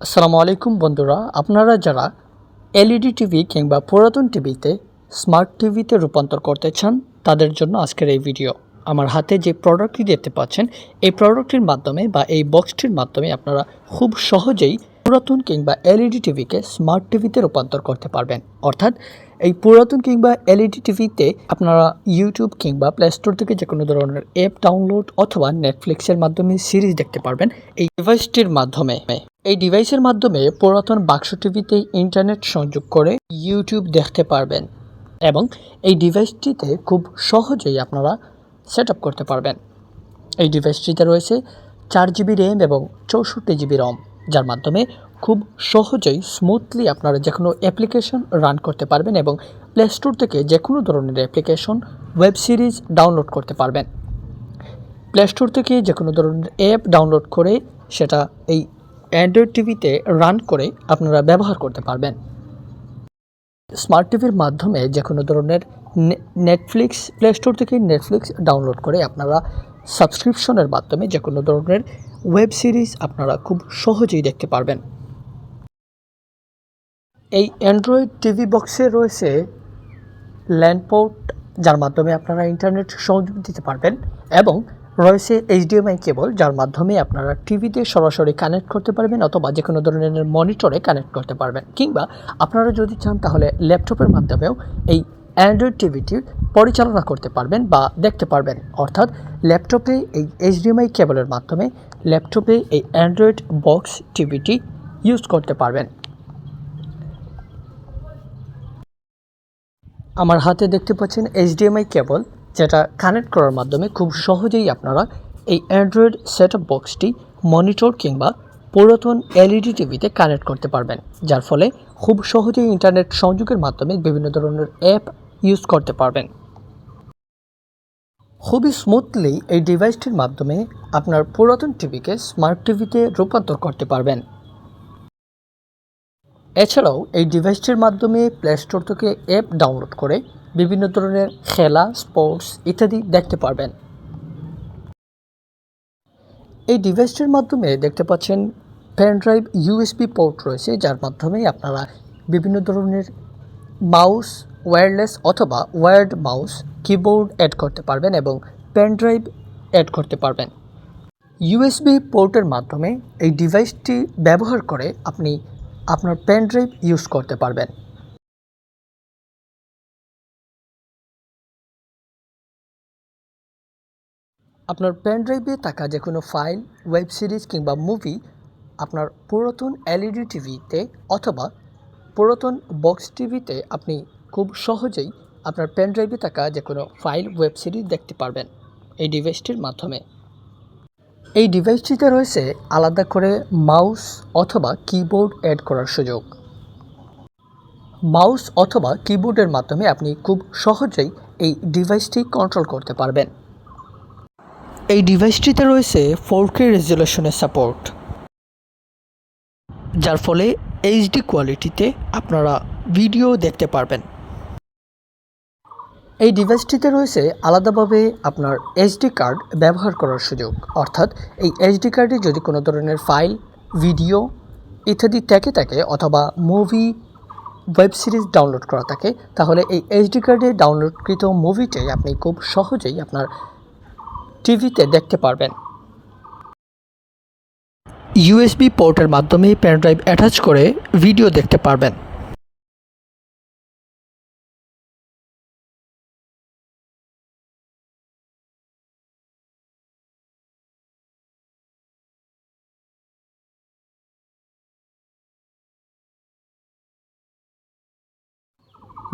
আসসালামু আলাইকুম বন্ধুরা, আপনারা যারা এলইডি টিভি কিংবা পুরাতন টিভিতে স্মার্ট টিভিতে রূপান্তর করতে চান, তাদের জন্য আজকের এই ভিডিও। আমার হাতে যে প্রোডাক্টটি দেখতে পাচ্ছেন, এই প্রোডাক্টটির মাধ্যমে বা এই বক্সটির মাধ্যমে আপনারা খুব সহজেই পুরাতন কিংবা এলইডি টিভিকে স্মার্ট টিভিতে রূপান্তর করতে পারবেন। অর্থাৎ এই পুরাতন কিংবা এলইডি টিভিতে আপনারা ইউটিউব কিংবা প্লে স্টোর থেকে যে কোনো ধরনের অ্যাপ ডাউনলোড অথবা নেটফ্লিক্সের মাধ্যমে সিরিজ দেখতে পারবেন। এই ডিভাইসটির মাধ্যমে এই ডিভাইসের মাধ্যমে পুরাতন বাক্স টিভিতে ইন্টারনেট সংযোগ করে ইউটিউব দেখতে পারবেন এবং এই ডিভাইসটিতে খুব সহজেই আপনারা সেট করতে পারবেন। এই ডিভাইসটিতে রয়েছে চার জিবি র্যাম এবং চৌষট্টি জিবি রম, যার মাধ্যমে খুব সহজেই স্মুথলি আপনারা যে কোনো অ্যাপ্লিকেশন রান করতে পারবেন এবং প্লে স্টোর থেকে যে কোনো ধরনের অ্যাপ্লিকেশন ওয়েব সিরিজ ডাউনলোড করতে পারবেন। প্লে স্টোর থেকে যে কোনো ধরনের অ্যাপ ডাউনলোড করে সেটা এই অ্যান্ড্রয়েড টিভিতে রান করে আপনারা ব্যবহার করতে পারবেন। স্মার্ট টিভির মাধ্যমে যে কোনো ধরনের নেটফ্লিক্স প্লে স্টোর থেকে নেটফ্লিক্স ডাউনলোড করে আপনারা সাবস্ক্রিপশনের মাধ্যমে যে কোনো ধরনের ওয়েব সিরিজ আপনারা খুব সহজেই দেখতে পারবেন। এই অ্যান্ড্রয়েড টিভি বক্সে রয়েছে ল্যান্ডপোর্ট যার মাধ্যমে আপনারা ইন্টারনেট সংযোগ দিতে পারবেন এবং রয়েছে এইচডিএমআই কেবল, যার মাধ্যমে আপনারা টিভিতে সরাসরি কানেক্ট করতে পারবেন অথবা যে কোনো ধরনের মনিটরে কানেক্ট করতে পারবেন। কিংবা আপনারা যদি চান তাহলে ল্যাপটপের মাধ্যমেও এই অ্যান্ড্রয়েড টিভিটি পরিচালনা করতে পারবেন বা দেখতে পারবেন। অর্থাৎ ল্যাপটপে এই এইচডিএমআই কেবলের মাধ্যমে ল্যাপটপে এই অ্যান্ড্রয়েড বক্স টিভিটি ইউজ করতে পারবেন। আমার হাতে দেখতে পাচ্ছেন এইচডিএমআই কেবল যেটা কানেক্ট করার মাধ্যমে খুব সহজেই আপনারা এই অ্যান্ড্রয়েড সেট আপ বক্সটি মনিটর কিংবা পুরাতন এলইডি টিভিতে কানেক্ট করতে পারবেন, যার ফলে খুব সহজেই ইন্টারনেট সংযোগের মাধ্যমে বিভিন্ন ধরনের অ্যাপ ইউজ করতে পারবেন। খুবই স্মুথলি এই ডিভাইসটির মাধ্যমে আপনার পুরাতন টিভিকে স্মার্ট টিভিতে রূপান্তর করতে পারবেন। এছাড়াও এই ডিভাইসটির মাধ্যমে প্লে স্টোর থেকে অ্যাপ ডাউনলোড করে বিভিন্ন ধরনের খেলা স্পোর্টস ইত্যাদি দেখতে পারবেন। এই ডিভাইসটির মাধ্যমে দেখতে পাচ্ছেন পেন ড্রাইভ ইউএসবি পোর্ট রয়েছে, যার মাধ্যমে আপনারা বিভিন্ন ধরনের মাউস ওয়্যারলেস অথবা ওয়ার্ড মাউস কিবোর্ড অ্যাড করতে পারবেন এবং পেন ড্রাইভ অ্যাড করতে পারবেন। ইউএসবি পোর্টের মাধ্যমে এই ডিভাইসটি ব্যবহার করে আপনি আপনার পেন ড্রাইভ ইউজ করতে পারবেন। আপনার পেন ড্রাইভে থাকা যে কোনো ফাইল ওয়েব সিরিজ কিংবা মুভি আপনার পুরাতন এলইডি টিভিতে অথবা পুরাতন বক্স টিভিতে আপনি খুব সহজেই আপনার পেন ড্রাইভে থাকা যে কোনো ফাইল ওয়েব সিরিজ দেখতে পারবেন এই ডিভাইসটির মাধ্যমে। এই ডিভাইসটিতে রয়েছে আলাদা করে মাউস অথবা কিবোর্ড অ্যাড করার সুযোগ। মাউস অথবা কিবোর্ডের মাধ্যমে আপনি খুব সহজেই এই ডিভাইসটি কন্ট্রোল করতে পারবেন। এই ডিভাইসটিতে রয়েছে ফোর কে রেজুলেশনের সাপোর্ট, যার ফলে এইচডি কোয়ালিটিতে আপনারা ভিডিও দেখতে পারবেন। এই ডিভাইসটিতে রয়েছে আলাদাভাবে আপনার এইচডি কার্ড ব্যবহার করার সুযোগ, অর্থাৎ এই এইচডি কার্ডে যদি কোনো ধরনের ফাইল, ভিডিও ইত্যাদি থেকে থাকে অথবা মুভি, ওয়েব সিরিজ ডাউনলোড করা থাকে, তাহলে এই এইচডি কার্ডে ডাউনলোডকৃত মুভিটাই আপনি খুব সহজেই আপনার টিভিতে দেখতে পারবেন। ইউএসবি পোর্টের মাধ্যমে পেন ড্রাইভ অ্যাটাচ করে ভিডিও দেখতে পারবেন।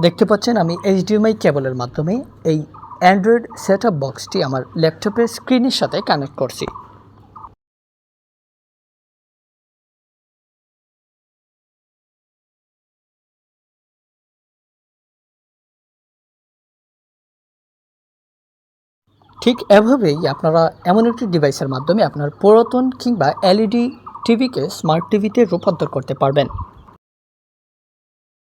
দেখতে পাচ্ছেন আমি এইচডিএমআই কেবলের মাধ্যমে এই অ্যান্ড্রয়েড সেট আপ বক্সটি আমার ল্যাপটপের স্ক্রিনের সাথে কানেক্ট করছি। ঠিক এভাবেই আপনারা এমন একটি ডিভাইসের মাধ্যমে আপনার পুরাতন কিংবা এলইডি টিভিকে স্মার্ট টিভিতে রূপান্তর করতে পারবেন।